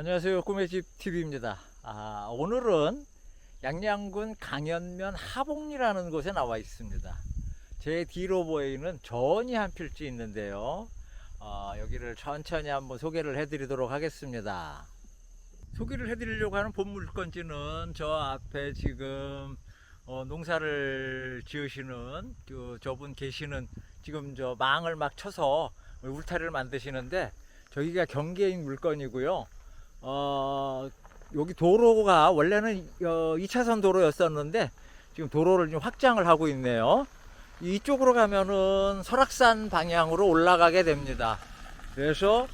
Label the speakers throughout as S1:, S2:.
S1: 안녕하세요. 꿈의 집 TV입니다. 아, 오늘은 양양군 강연면 하봉리라는 곳에 나와 있습니다. 제 뒤로 보이는 전이 한 필지 있는데요. 어, 여기를 천천히 한번 소개를 해드리도록 하겠습니다. 소개를 해드리려고 하는 본 물건지는 저 앞에 지금 어, 농사를 지으시는 그 저분 계시는 지금 저 망을 막 쳐서 울타리를 만드시는데 저기가 경계인 물건이고요. 어, 여기 도로가 원래는 어, 2차선 도로였었는데 지금 도로를 좀 확장을 하고 있네요. 이쪽으로 가면은 설악산 방향으로 올라가게 됩니다. 그래서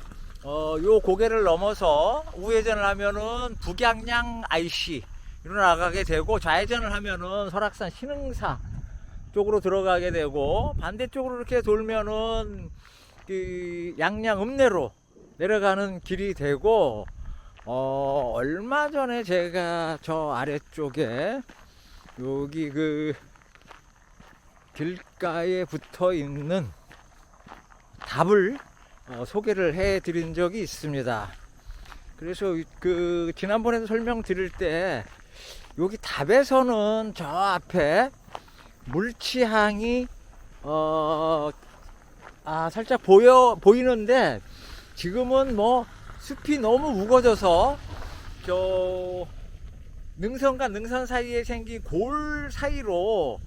S1: 어, 요 고개를 넘어서 우회전을 하면은 북양양 IC 이로 나가게 되고 좌회전을 하면은 설악산 신흥사 쪽으로 들어가게 되고 반대쪽으로 이렇게 돌면은 그 양양 읍내로 내려가는 길이 되고 어 얼마 전에 제가 저 아래쪽에 여기 그 길가에 붙어 있는 답을 어, 소개를 해 드린 적이 있습니다. 그래서 이- 그 지난번에도 설명 드릴 때 여기 답에서는 저 앞에 물치향이 어, 아, 살짝 보여, 보이는데 지금은 뭐 숲이 너무 우거져서 저 능선과 능선 사이에 생긴 골 사이로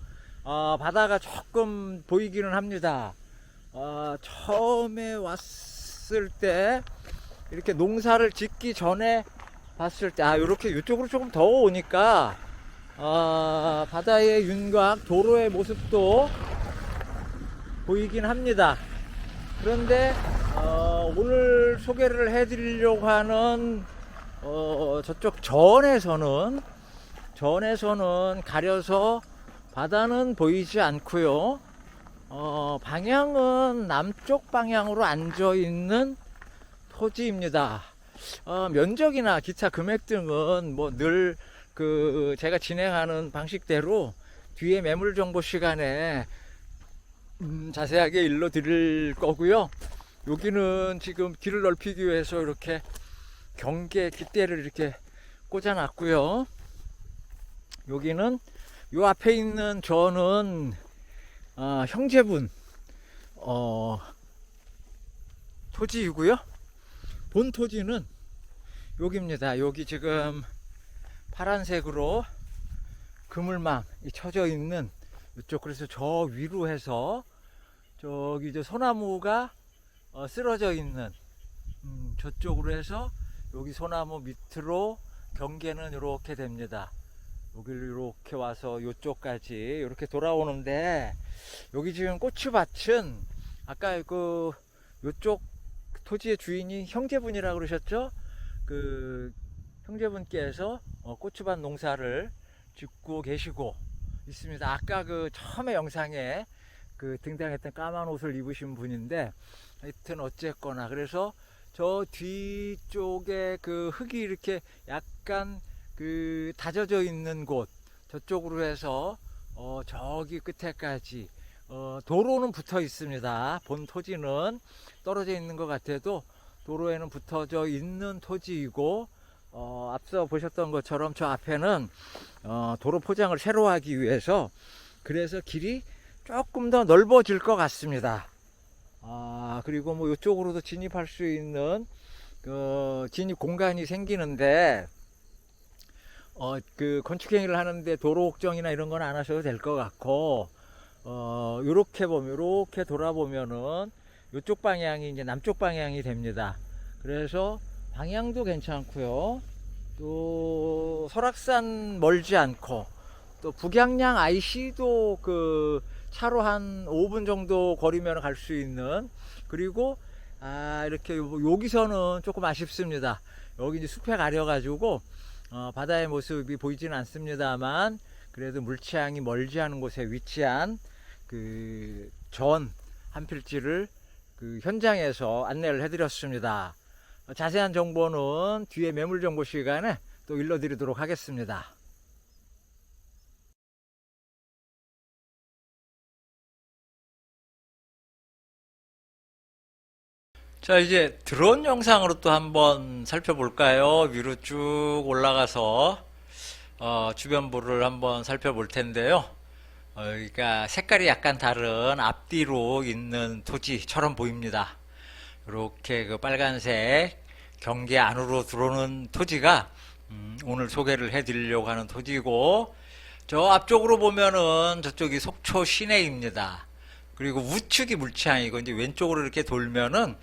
S1: 어, 바다가 조금 보이기는 합니다. 어, 처음에 왔을 때 이렇게 농사를 짓기 전에 봤을 때, 아, 이렇게 이쪽으로 조금 더 오니까, 어, 바다의 윤곽, 도로의 모습도 보이긴 합니다. 그런데, 어, 오늘 소개를 해드리려고 하는, 어, 저쪽 전에서는, 전에서는 가려서 바다는 보이지 않고요. 어, 방향은 남쪽 방향으로 앉아 있는 토지입니다. 어, 면적이나 기타 금액 등은 뭐 늘 그 제가 진행하는 방식대로 뒤에 매물 정보 시간에 음, 자세하게 일러 드릴 거고요. 여기는 지금 길을 넓히기 위해서 이렇게 경계 깃대를 이렇게 꽂아 놨고요. 여기는 요 앞에 있는 저는 아, 형제분 어, 토지이고요. 본 토지는 여기입니다. 여기 지금 파란색으로 그물망이 쳐져 있는 이쪽 그래서 저 위로 해서 저기 저 소나무가 어, 쓰러져 있는 음, 저쪽으로 해서 여기 소나무 밑으로 경계는 이렇게 됩니다. 여기를 이렇게 와서 이쪽까지 이렇게 돌아오는데 여기 지금 고추밭은 아까 그 이쪽 토지의 주인이 형제분이라고 그러셨죠? 그 형제분께서 어, 고추밭 농사를 짓고 계시고 있습니다. 아까 그 처음에 영상에 그 등장했던 까만 옷을 입으신 분인데 하여튼 어쨌거나 그래서 저 뒤쪽에 그 흙이 이렇게 약간 그 다져져 있는 곳 저쪽으로 해서 어 저기 끝에까지 어 도로는 붙어 있습니다. 본 토지는 떨어져 있는 것 같아도 도로에는 붙어져 있는 토지이고 어 앞서 보셨던 것처럼 저 앞에는 어 도로 포장을 새로 하기 위해서 그래서 길이 조금 더 넓어질 것 같습니다. 아 그리고 뭐 이쪽으로도 진입할 수 있는 그 진입 공간이 생기는데 어, 그 건축 행위를 하는데 도로 걱정이나 이런 건 안 하셔도 될 것 같고 어, 요렇게 보면 요렇게 돌아보면은 요쪽 방향이 이제 남쪽 방향이 됩니다. 그래서 방향도 괜찮고요. 또 설악산 멀지 않고 또 북양양 IC도 그 차로 한 5분 정도 거리면 갈 수 있는 그리고 아 이렇게 요- 여기서는 조금 아쉽습니다. 여기 이제 숲에 가려가지고 어, 바다의 모습이 보이지는 않습니다만 그래도 물치향이 멀지 않은 곳에 위치한 그 전 한 필지를 그 현장에서 안내를 해드렸습니다. 어, 자세한 정보는 뒤에 매물 정보 시간에 또 일러드리도록 하겠습니다. 자, 이제 드론 영상으로 또 한번 살펴볼까요? 위로 쭉 올라가서 어, 주변부를 한번 살펴볼 텐데요. 어, 그러니까 색깔이 약간 다른 앞뒤로 있는 토지처럼 보입니다. 이렇게 그 빨간색 경계 안으로 들어오는 토지가 음, 오늘 소개를 해드리려고 하는 토지고 저 앞쪽으로 보면은 저쪽이 속초 시내입니다. 그리고 우측이 물치항이고 이제 왼쪽으로 이렇게 돌면은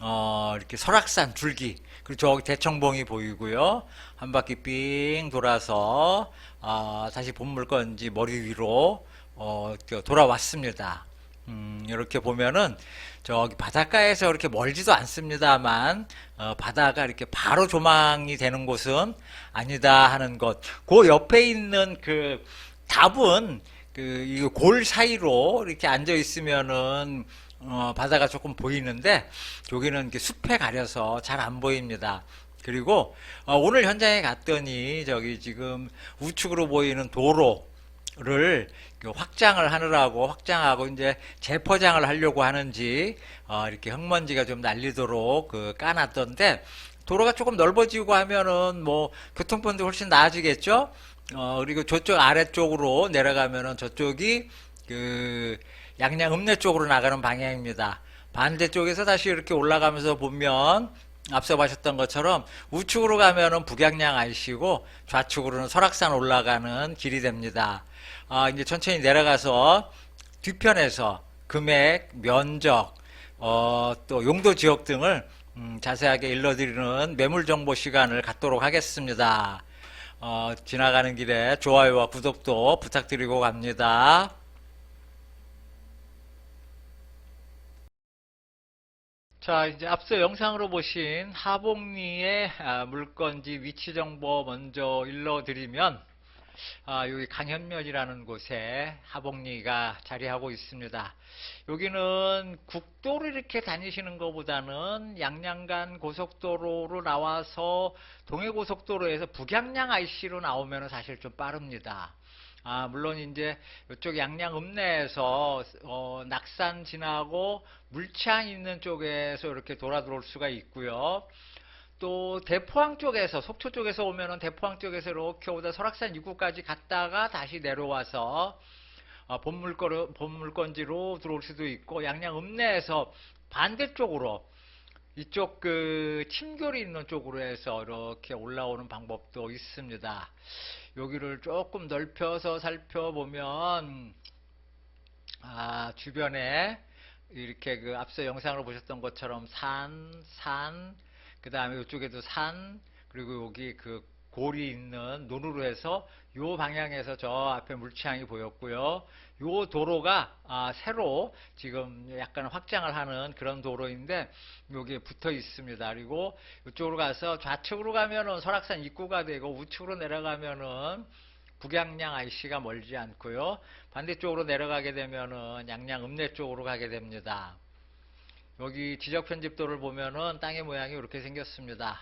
S1: 어 이렇게 설악산 줄기 그리고 저기 대청봉이 보이고요 한 바퀴 삥 돌아서 아 다시 본물건지 머리 위로 어 돌아왔습니다. 음 이렇게 보면은 저기 바닷가에서 이렇게 멀지도 않습니다만 어, 바다가 이렇게 바로 조망이 되는 곳은 아니다 하는 것. 그 옆에 있는 그 답은 그이골 사이로 이렇게 앉아 있으면은 어, 바다가 조금 보이는데 여기는 이렇게 숲에 가려서 잘 안 보입니다. 그리고 어, 오늘 현장에 갔더니 저기 지금 우측으로 보이는 도로 를그 확장을 하느라고 확장하고 이제 재포장을 하려고 하는지 어, 이렇게 흙먼지가 좀 날리도록 그 까놨던데 도로가 조금 넓어지고 하면은 뭐 교통편도 훨씬 나아지겠죠. 어, 그리고 저쪽 아래쪽으로 내려가면은 저쪽이 그 양양 읍내 쪽으로 나가는 방향입니다. 반대쪽에서 다시 이렇게 올라가면서 보면 앞서 보셨던 것처럼 우측으로 가면은 북양양 IC고 좌측으로는 설악산 올라가는 길이 됩니다. 아, 이제 천천히 내려가서 뒤편에서 금액, 면적, 어, 또 용도 지역 등을 음, 자세하게 일러드리는 매물 정보 시간을 갖도록 하겠습니다. 어, 지나가는 길에 좋아요와 구독도 부탁드리고 갑니다. 자, 이제 앞서 영상으로 보신 하복리의 아, 물건지 위치 정보 먼저 일러드리면 아, 여기 강현면이라는 곳에 하복리가 자리하고 있습니다. 여기는 국도를 이렇게 다니시는 것보다는 양양간 고속도로로 나와서 동해고속도로에서 북양양 IC로 나오면 사실 좀 빠릅니다. 아, 물론 이제 이쪽 양양 읍내에서 어, 낙산 지나고 물창 있는 쪽에서 이렇게 돌아 들어올 수가 있고요. 또 대포항 쪽에서 속초 쪽에서 오면은 대포항 쪽에서 이렇게 오다 설악산 입구까지 갔다가 다시 내려와서 어, 본물건 본물건지로 들어올 수도 있고 양양 읍내에서 반대쪽으로 이쪽 그 침결이 있는 쪽으로 해서 이렇게 올라오는 방법도 있습니다. 여기를 조금 넓혀서 살펴보면 아, 주변에 이렇게 그 앞서 영상으로 보셨던 것처럼 산, 산, 그 다음에 이쪽에도 산, 그리고 여기 그 골이 있는 논으로 해서 요 방향에서 저 앞에 물치항이 보였고요. 요 도로가 아, 새로 지금 약간 확장을 하는 그런 도로인데 여기에 붙어 있습니다. 그리고 이쪽으로 가서 좌측으로 가면은 설악산 입구가 되고 우측으로 내려가면은 북양양 IC가 멀지 않고요. 반대쪽으로 내려가게 되면은 양양 읍내 쪽으로 가게 됩니다. 여기 지적 편집도를 보면은 땅의 모양이 이렇게 생겼습니다.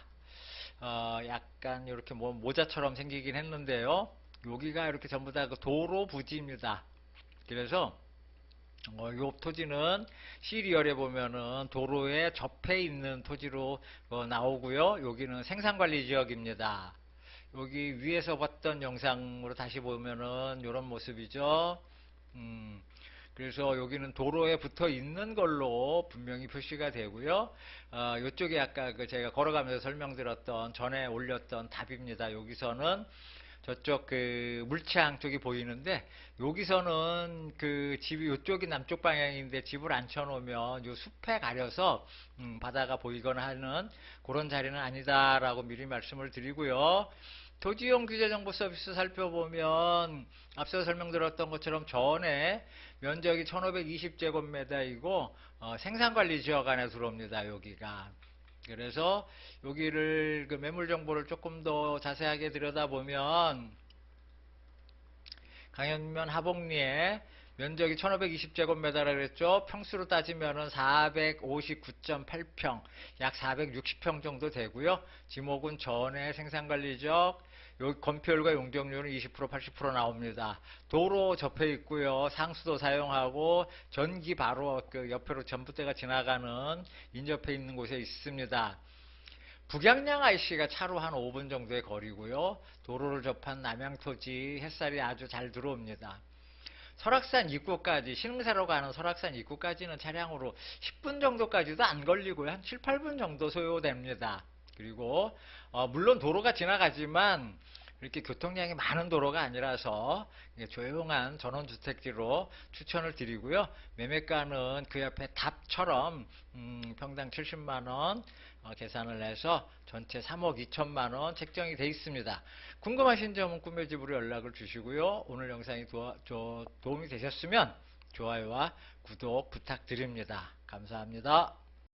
S1: 어, 약간 이렇게 뭐 모자처럼 생기긴 했는데요. 여기가 이렇게 전부 다 그 도로 부지입니다. 그래서 어, 요 토지는 시리얼에 보면은 도로에 접해 있는 토지로 어, 나오고요. 여기는 생산관리 지역입니다. 여기 위에서 봤던 영상으로 다시 보면은 이런 모습이죠. 음, 그래서 여기는 도로에 붙어 있는 걸로 분명히 표시가 되고요. 어, 이쪽에 아까 그 제가 걸어가면서 설명드렸던 전에 올렸던 답입니다. 여기서는 저쪽 그 물창 쪽이 보이는데 여기서는 그 집이 이쪽이 남쪽 방향인데 집을 앉혀놓으면 요 숲에 가려서 음, 바다가 보이거나 하는 그런 자리는 아니다라고 미리 말씀을 드리고요. 토지용 규제 정보 서비스 살펴보면 앞서 설명드렸던 것처럼 전에 면적이 1520제곱미터이고 어, 생산관리 지역 안에 들어옵니다. 여기가. 그래서 여기를 그 매물 정보를 조금 더 자세하게 들여다보면 강현면 하복리에 면적이 1520제곱미터라 그랬죠. 평수로 따지면은 459.8평, 약 460평 정도 되고요. 지목은 전에 생산관리적 요 건폐율과 용적률은 20% 80% 나옵니다. 도로 접해 있고요. 상수도 사용하고 전기 바로 그 옆으로 전봇대가 지나가는 인접해 있는 곳에 있습니다. 북양양 IC가 차로 한 5분 정도의 거리고요. 도로를 접한 남양토지 햇살이 아주 잘 들어옵니다. 설악산 입구까지 신흥사로 가는 설악산 입구까지는 차량으로 10분 정도까지도 안 걸리고요. 한 7, 8분 정도 소요됩니다. 그리고 어, 물론 도로가 지나가지만 이렇게 교통량이 많은 도로가 아니라서 조용한 전원주택지로 추천을 드리고요. 매매가는 그 옆에 답처럼 음, 평당 70만원 어, 계산을 해서 전체 3억 2천만 원 책정이 되어 있습니다. 궁금하신 점은 꿈의 집으로 연락을 주시고요. 오늘 영상이 도와- 저- 도움이 되셨으면 좋아요와 구독 부탁드립니다. 감사합니다.